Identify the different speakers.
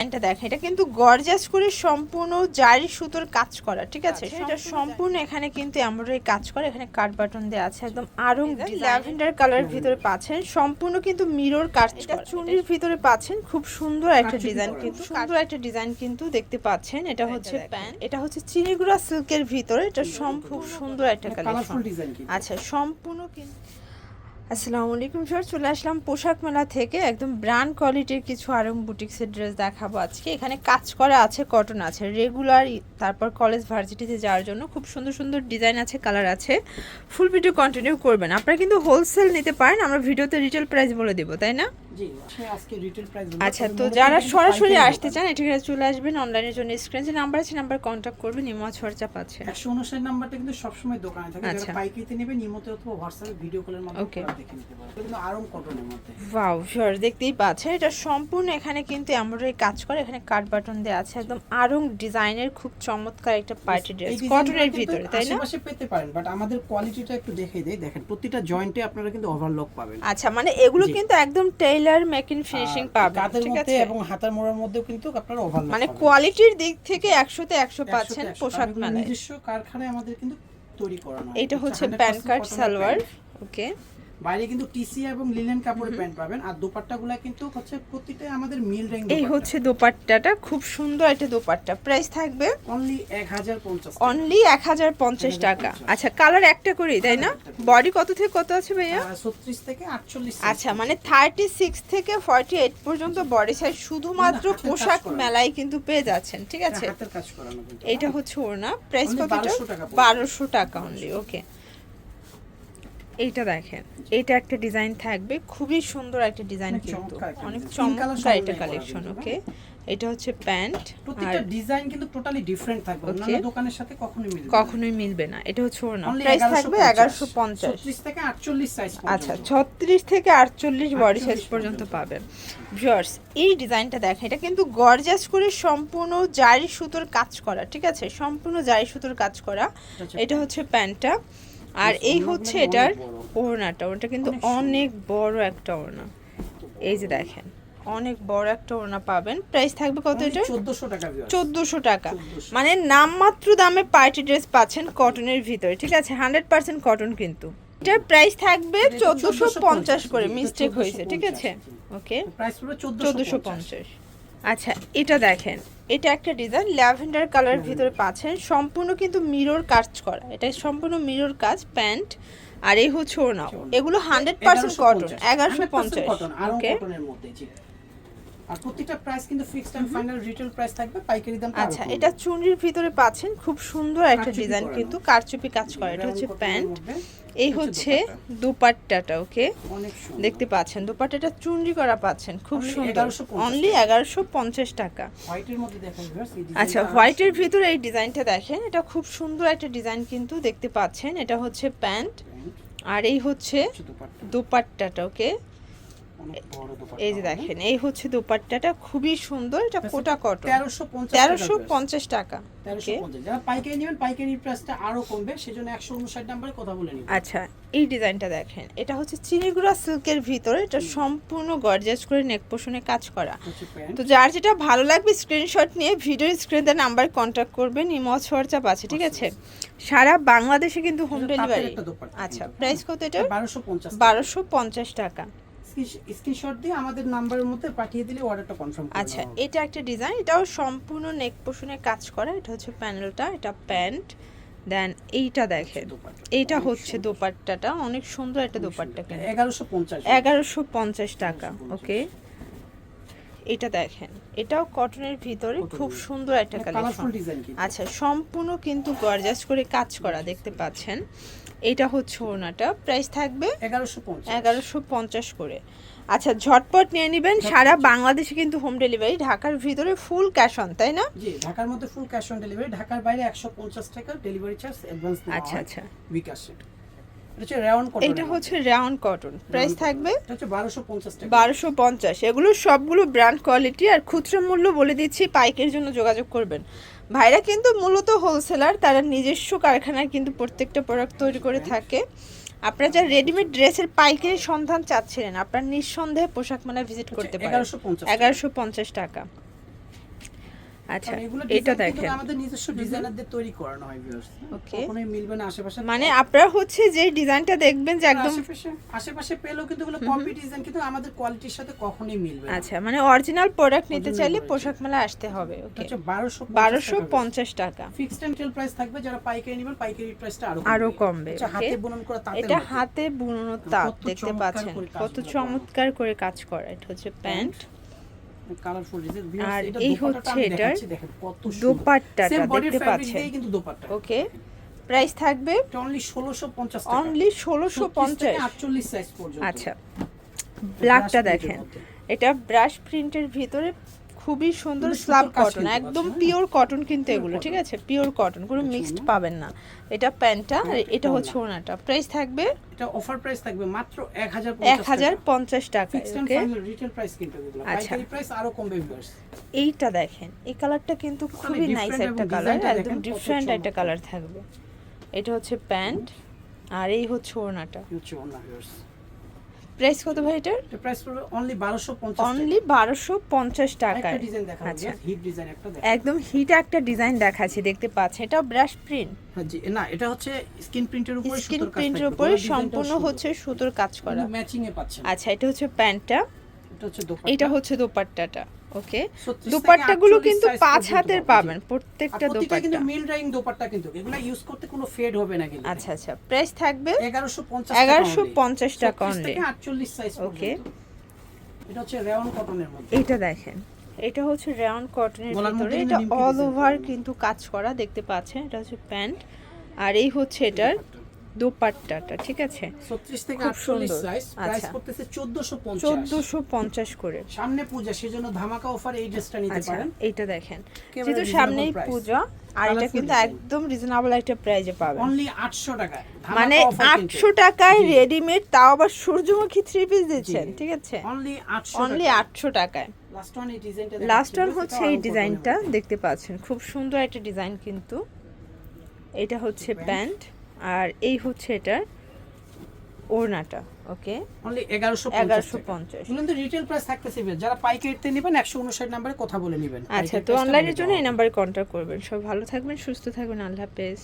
Speaker 1: এটা দেখেন এটা কিন্তু গর্জাস করে সম্পূর্ণ জারি সুতোর কাজ করা ঠিক আছে? এটা সম্পূর্ণ এখানে কিন্তু এমব্রয়ডারি কাজ করা এখানে কাট বাটন দেওয়া আছে একদম আরং ল্যাভেন্ডার কালার ভিতরে পাচ্ছেন সম্পূর্ণ কিন্তু মিরর কাজ করা চুনির ভিতরে পাচ্ছেন খুব সুন্দর একটা ডিজাইন কিন্তু সুন্দর একটা ডিজাইন কিন্তু দেখতে পাচ্ছেন এটা হচ্ছে প্যান্ট এটা হচ্ছে চিনিগুড়া সিল্কের ভিতরে এটা খুব সুন্দর একটা কালেকশন
Speaker 2: কালারফুল ডিজাইন
Speaker 1: আচ্ছা সম্পূর্ণ কিন্তু আসসালামু আলাইকুম স্যার চলে আসলাম পোশাক মেলা থেকে। একদম ব্র্যান্ড কোয়ালিটির কিছু আরং বুটিক্সের ড্রেস দেখাবো আজকে। এখানে কাজ করা আছে কটন আছে। রেগুলার তারপর কলেজ ভার্সিটিতে যাওয়ার জন্য খুব সুন্দর সুন্দর ডিজাইন আছে কালার আছে। ফুল ভিডিও কন্টিনিউ করবেন। আপনারা কিন্তু হোলসেল নিতে পারেন, আমরা ভিডিওতে রিটেল প্রাইস বলে দেবো, তাই না? আচ্ছা তো যারা সরাসরি আসতে চান এখানে চলে আসবেন অনলাইনের জন্য। স্ক্রিন যে নাম্বার আছে নাম্বার কন্ট্যাক্ট করবেন ইমজ হোয়াটসঅ্যাপ আছে।
Speaker 2: একশো উনষাট নাম্বারটা কিন্তু সবসময় দোকানে থাকে।
Speaker 1: আচ্ছা।
Speaker 2: যারা পাইকারিতে নেবে নিয়মিত অথবা হোয়াটসঅ্যাপে ভিডিও কলের মাধ্যমে দেখে নিতে পারেন এটা কিন্তু আরং কটনের মধ্যে।
Speaker 1: ওয়াও শিওর দেখতেই পাচ্ছেন। এটা সম্পূর্ণ এখানে কিন্তু এমব্রয়ডারি কাজ করে। এখানে কাট বাটন দেওয়া আছে। একদম আরং ডিজাইনের খুব চমৎকার একটা পার্টি ড্রেস কটনের ভিতরে তাই না?
Speaker 2: আশেপাশে পেতে পারেন বাট আমাদের কোয়ালিটিটা একটু দেখে দেই। দেখেন প্রতিটা জয়েন্টে আপনারা কিন্তু ওভারলক পাবেন।
Speaker 1: আচ্ছা মানে এগুলো কিন্তু একদম টেইলার মেকিং ফিনিশিং পাবেন ঠিক আছে?
Speaker 2: এবং হাতার মোড়ার মধ্যেও কিন্তু আপনারা ওভারলক
Speaker 1: মানে কোয়ালিটির দিক থেকে 100 তে 100 পাচ্ছেন পোশাক মানে
Speaker 2: নিজস্ব কারখানায় আমাদের কিন্তু তৈরি করানো
Speaker 1: এটা হচ্ছে
Speaker 2: 100%
Speaker 1: প্যান্ট কাট সালোয়ার। ওকে
Speaker 2: বাইরে কিন্তু টিসি এবং লিনেন কাপড়ের প্যান্ট পাবেন। আর দোপাট্টাগুলো কিন্তু হচ্ছে প্রতিটা আমাদের মিল রেঞ্জ
Speaker 1: এই হচ্ছে দোপাট্টাটা খুব সুন্দর একটা দোপাট্টা। প্রাইস থাকবে
Speaker 2: অনলি এক হাজার পঞ্চাশ
Speaker 1: অনলি এক হাজার পঞ্চাশ টাকা। আচ্ছা কালার একটা করেই তাই না? বডি কত থেকে কত আছে ভাইয়া?
Speaker 2: ছত্রিশ থেকে আটচল্লিশ
Speaker 1: আচ্ছা মানে থার্টি সিক্স থেকে ফর্টি এইট পর্যন্ত বডি সাইজ শুধুমাত্র পোশাক। মেলায় কিন্তু পেয়ে যাচ্ছেন ঠিক আছে?
Speaker 2: হাতের কাজ করানো
Speaker 1: এটা হচ্ছে ওড়না। প্রাইস কতটা?
Speaker 2: 1200 টাকা পড়বে।
Speaker 1: বারোশো টাকা অনলি ওকে এইটা দেখেন। এটা একটা ডিজাইন থাকবে। খুবই সুন্দর একটা ডিজাইন কিন্তু। অনেক চমৎকার একটা কালেকশন ওকে এটা হচ্ছে প্যান্ট
Speaker 2: প্রত্যেকটা ডিজাইন কিন্তু টোটালি ডিফারেন্ট থাকবে. অন্যান্য দোকানের সাথে কখনোই মিলবে না।
Speaker 1: কখনোই মিলবে না। এটা হচ্ছে ওড়না।
Speaker 2: Only
Speaker 1: প্রাইস থাকবে
Speaker 2: 1150 36 থেকে 48 সাইজ
Speaker 1: আচ্ছা ছত্রিশ থেকে আটচল্লিশ বডি সাইজ পর্যন্ত।
Speaker 2: পর্যন্ত।
Speaker 1: পাবেন ভিউয়ার্স এই ডিজাইনটা দেখেন। এটা কিন্তু গর্জাস করে সম্পূর্ণ জারি সুতোর কাজ করা ঠিক আছে? সম্পূর্ণ জারি সুতোর কাজ করা। এটা হচ্ছে প্যান্টটা। আর এই হচ্ছে এটার ওড়নাটা ওটা কিন্তু
Speaker 2: অনেক
Speaker 1: বড় একটা ওড়না। এই যে দেখেন অনেক বড় একটা ওড়না পাবেন। প্রাইস থাকবে কত এটা
Speaker 2: 1400 টাকা viewers।
Speaker 1: চোদ্দোশো টাকা।
Speaker 2: 1400
Speaker 1: মানে নামমাত্র দামে পার্টি ড্রেস পাচ্ছেন কটনের ভিতরে ঠিক আছে? হান্ড্রেড পার্সেন্ট কটন কিন্তু। এটার প্রাইস থাকবে চোদ্দোশো পঞ্চাশ করে মিস্টেক হয়েছে ঠিক আছে? ওকে চোদ্দোশো পঞ্চাশ। আচ্ছা এটা দেখেন। এটা একটা ডিজাইন ল্যাভেন্ডার কালার ভিতরে পাচ্ছেন। সম্পূর্ণ কিন্তু মিরর কাজ করা। এটা সম্পূর্ণ মিরর কাজ প্যান্ট আর এই হচ্ছে ওনাও এগুলো হান্ড্রেড পার্সেন্ট কটন এগারোশো পঞ্চাশ ওকে
Speaker 2: আর প্রত্যেকটা প্রাইস কিন্তু fixed and final retail price থাকবে পাইকারি দাম
Speaker 1: আচ্ছা এটা চুনরির ভিতরে পাচ্ছেন খুব সুন্দর একটা ডিজাইন কিন্তু কারচুপি কাজ করা এটা হচ্ছে প্যান্ট। এই হচ্ছে দুপাট্টাটা ওকে? দেখতে পাচ্ছেন দুপাট্টাটা চুনরি করা পাচ্ছেন খুব সুন্দর। অনলি এগারোশো পঞ্চাশ টাকা। আচ্ছা হোয়াইটের ভিতরে এই ডিজাইনটা দেখেন এটা খুব সুন্দর একটা ডিজাইন কিন্তু দেখতে পাচ্ছেন এটা হচ্ছে প্যান্ট। আর এই হচ্ছে দুপাট্টাটা ওকে? এই যে। দেখেন এই হচ্ছে দুপাট্টাটা খুবই সুন্দর এটা
Speaker 2: আচ্ছা,
Speaker 1: কোটা কটন তেরোশো পঞ্চাশ টাকা
Speaker 2: viewers,
Speaker 1: ওকে
Speaker 2: 1350 যারা পাইকারি নেবেন পাইকারি প্রাইসটা আরও কমবে সেজন্য 159 নম্বরে কথা বলে নিবেন
Speaker 1: আচ্ছা এই ডিজাইনটা দেখেন এটা হচ্ছে চিনিগুড়া সিল্কের ভিতরে এটা সম্পূর্ণ গর্জাস করে নেক পোষণে কাজ করা। তো যার যেটা ভালো লাগবে স্ক্রিনশট নিয়ে ভিডিওর স্ক্রিনে নাম্বার কন্ট্যাক্ট করবেন ইমজ হোয়াটসঅ্যাপ আছে ঠিক আছে? সারা বাংলাদেশে কিন্তু হোম ডেলিভারি আচ্ছা প্রাইস কত এটা? বারোশো পঞ্চাশ টাকা।
Speaker 2: স্ক্রিনশট দিয়ে আমাদের নাম্বারের মধ্যে পাঠিয়ে দিলে অর্ডারটা কনফার্ম
Speaker 1: আচ্ছা এটা একটা ডিজাইন এটাও সম্পূর্ণ নেক পোষণে কাজ করা এটা হচ্ছে প্যানেলটা এটা প্যান্ট দেন এইটা দেখেন এইটা হচ্ছে দোপাট্টাটা অনেক সুন্দর একটা দোপাট্টা এগারোশো
Speaker 2: পঞ্চাশ।
Speaker 1: এগারোশো পঞ্চাশ টাকা ওকে এটা দেখেন। এটাও কটনের ভিতরে খুব সুন্দর একটা কালেকশন আচ্ছা সম্পূর্ণ কিন্তু গর্জাস করে কাজ করা দেখতে পাচ্ছেন। এটা হচ্ছে ওনাটা প্রাইস থাকবে
Speaker 2: 1150
Speaker 1: এগারোশো পঞ্চাশ করে। আচ্ছা ঝটপট নিয়ে নেবেন। সারা বাংলাদেশে কিন্তু হোম ডেলিভারি ঢাকার ভিতরে ফুল ক্যাশ অন তাই না?
Speaker 2: জি ঢাকার মধ্যে ফুল ক্যাশ অন ডেলিভারি ঢাকার বাইরে 150 টাকা ডেলিভারি চার্জ অ্যাডভান্স
Speaker 1: আচ্ছা আচ্ছা।
Speaker 2: বিকাশে। এটা হচ্ছে
Speaker 1: রাউন্ড কটন প্রাইস থাকবে
Speaker 2: এটা হচ্ছে 1250 টাকা।
Speaker 1: বারোশো পঞ্চাশ। এগুলো সবগুলো ব্র্যান্ড কোয়ালিটি আর খুচরো মূল্য বলে দিচ্ছি পাইকের জন্য যোগাযোগ করবেন। ভাইরা কিন্তু মূলত হোলসেলার তারা নিজস্ব কারখানায় কিন্তু প্রত্যেকটা প্রোডাক্ট তৈরি করে থাকে। আপনারা যারা রেডিমেড ড্রেসের পাইকারি সন্ধান চাচ্ছিলেন আপনারা নিঃসন্দেহে পোশাক মেলা ভিজিট করতে পারেন। এগারোশো পঞ্চাশ টাকা। আচ্ছা এটা দেখেন।
Speaker 2: আমাদের নিজস্ব ডিজাইনারদের তৈরি করানো হয় ভিউয়ার্স. কখনোই মিলবে না আশেপাশে।
Speaker 1: মানে আপনারা হচ্ছে যে ডিজাইনটা দেখবেন যে একদম
Speaker 2: আশেপাশে পেলেও কিন্তু কপি ডিজাইন কিন্তু আমাদের কোয়ালিটির সাথে কখনোই মিলবে
Speaker 1: আচ্ছা মানে অরিজিনাল প্রোডাক্ট নিতে চাইলে পোশাক মেলা আসতে হবে ওকে
Speaker 2: বারোশো
Speaker 1: বারোশো পঞ্চাশ টাকা।
Speaker 2: ফিক্সড এন্ড টেল প্রাইস থাকবে যারা পাইকারি নেবেন পাইকারি প্রাইসটা আরও
Speaker 1: আরও কমবে
Speaker 2: আচ্ছা, হাতে বুনন করা
Speaker 1: এটা হাতে বুননো তাঁত দেখতে পাচ্ছেন কত চমৎকার করে কাজ করা এটা হচ্ছে প্যান্ট।
Speaker 2: কালারফুল
Speaker 1: আর এই হচ্ছে এটার দোপাট্টাটা দেখতে পাচ্ছেন।
Speaker 2: কিন্তু দোপাট্টা।
Speaker 1: ওকে প্রাইস থাকবে
Speaker 2: অনলি 1650 টাকা।
Speaker 1: অনলি ষোলোশো পঞ্চাশ।
Speaker 2: থেকে 48 সাইজ পর্যন্ত।
Speaker 1: আচ্ছা ব্ল্যাকটা দেখেন। এটা ব্রাশ প্রিন্টের ভিতরে খুবই সুন্দর
Speaker 2: কাজ
Speaker 1: কটন একদম
Speaker 2: হ্যাঁ।
Speaker 1: পিওর কটন কিন্তু এগুলো ঠিক আছে? পিওর কটন কোনো মিক্সড পাবেন না। এটা প্যান্টটা আর
Speaker 2: হ্যাঁ,
Speaker 1: এটা
Speaker 2: ওড়না।
Speaker 1: হচ্ছে ওনাটা প্রাইস থাকবে
Speaker 2: এটা অফার প্রাইস থাকবে মাত্র 1050
Speaker 1: এক হাজার পঞ্চাশ টাকা ওকে
Speaker 2: রিটেল প্রাইস কিন্তু এগুলো।
Speaker 1: আচ্ছা।
Speaker 2: পাইকারি প্রাইস আরও কমবে ভিউয়ার্স
Speaker 1: এইটা দেখেন এই কালারটা কিন্তু খুবই নাইস একটা কালার একদম ডিফারেন্ট একটা কালার থাকবে। এটা হচ্ছে প্যান্ট আর এই হচ্ছে ওড়নাটা।
Speaker 2: হচ্ছে ওনা ভিউয়ার্স
Speaker 1: প্রাইস কত ভাই এটার?
Speaker 2: এটা প্রাইস পড়বে অনলি 1250
Speaker 1: অনলি বারোশো পঞ্চাশ
Speaker 2: টাকা একটা ডিজাইন দেখাবো
Speaker 1: আচ্ছা।
Speaker 2: হিট ডিজাইন একটা
Speaker 1: একদম হিট একটা ডিজাইন দেখাচ্ছি দেখতে পাচ্ছেন। এটা ব্রাশ প্রিন্ট
Speaker 2: হ্যাঁ জি না এটা হচ্ছে স্কিন প্রিন্টের উপরে
Speaker 1: স্কিন প্রিন্টের। উপরে সম্পূর্ণ হচ্ছে সুতোর কাজ করা।
Speaker 2: ম্যাচিং এ পাচ্ছেন।
Speaker 1: আচ্ছা এটা হচ্ছে প্যান্টটা।
Speaker 2: এটা হচ্ছে
Speaker 1: দোপাট্টাটা। ওকে?
Speaker 2: 36 থেকে
Speaker 1: দোপাট্টাগুলো
Speaker 2: 48
Speaker 1: কিন্তু পাঁচ হাতের
Speaker 2: পাবেন।
Speaker 1: প্রত্যেকটা
Speaker 2: প্রত্যেকটা কিন্তু মিল রাইং দোপাট্টা কিন্তু এগুলো ইউজ করতে কোনো ফেড হবে না কিন্তু।
Speaker 1: আচ্ছা আচ্ছা। প্রাইস থাকবে
Speaker 2: 1150
Speaker 1: এগারোশো পঞ্চাশ টাকা
Speaker 2: 36
Speaker 1: অনলি
Speaker 2: থেকে 48 সাইজ
Speaker 1: Okay.
Speaker 2: এটা হচ্ছে রেয়ন কটনের মধ্যে।
Speaker 1: এটা দেখেন। এটা হচ্ছে রেয়ন কটনের ভিতরে। এটা অল ওভার কিন্তু কাজ করা দেখতে পাচ্ছেন। এটা হচ্ছে প্যান্ট। আর এই হচ্ছে এটার দোপাট্টাটা ঠিক আছে?
Speaker 2: 36 থেকে
Speaker 1: খুব
Speaker 2: 48
Speaker 1: সুন্দর।
Speaker 2: সাইজ প্রাইস
Speaker 1: আচ্ছা।
Speaker 2: করতেছে 1450
Speaker 1: চোদ্দোশো পঞ্চাশ করে।
Speaker 2: সামনে পূজা সেজন্য ধামাকা অফার এই ড্রেসটা নিতে
Speaker 1: আচ্ছা
Speaker 2: পারেন।
Speaker 1: এইটা দেখেন। যেহেতু সামনেই পূজা আর এটা কিন্তু একদম রিজনেবল একটা প্রাইজে পাবেন।
Speaker 2: অনলি 800 টাকা
Speaker 1: মানে আটশো টাকায় রেডিমেড তাও আবার সূর্যমুখী থ্রি পিস দিচ্ছেন ঠিক আছে?
Speaker 2: অনলি 800
Speaker 1: অনলি আটশো টাকায়।
Speaker 2: লাস্ট ওয়ান
Speaker 1: লাস্ট ওয়ান হচ্ছে এই ডিজাইনটা দেখতে পাচ্ছেন। খুব সুন্দর একটা ডিজাইন কিন্তু। এটা হচ্ছে প্যান্ট আর এই হচ্ছে এটার ওড়নাটা ওকে?
Speaker 2: অনলি
Speaker 1: এগারোশো
Speaker 2: এগারোশো
Speaker 1: পঞ্চাশ।
Speaker 2: কিন্তু রিটেল প্রাইস থাকতেছে যারা পাইকারিতে নেবেন 159 নম্বরে কথা বলে নেবেন।
Speaker 1: আচ্ছা তো অনলাইনের জন্য এই নাম্বারে কন্ট্যাক্ট করবেন। সব ভালো থাকবেন সুস্থ থাকবেন। আল্লাহ হাফেজ।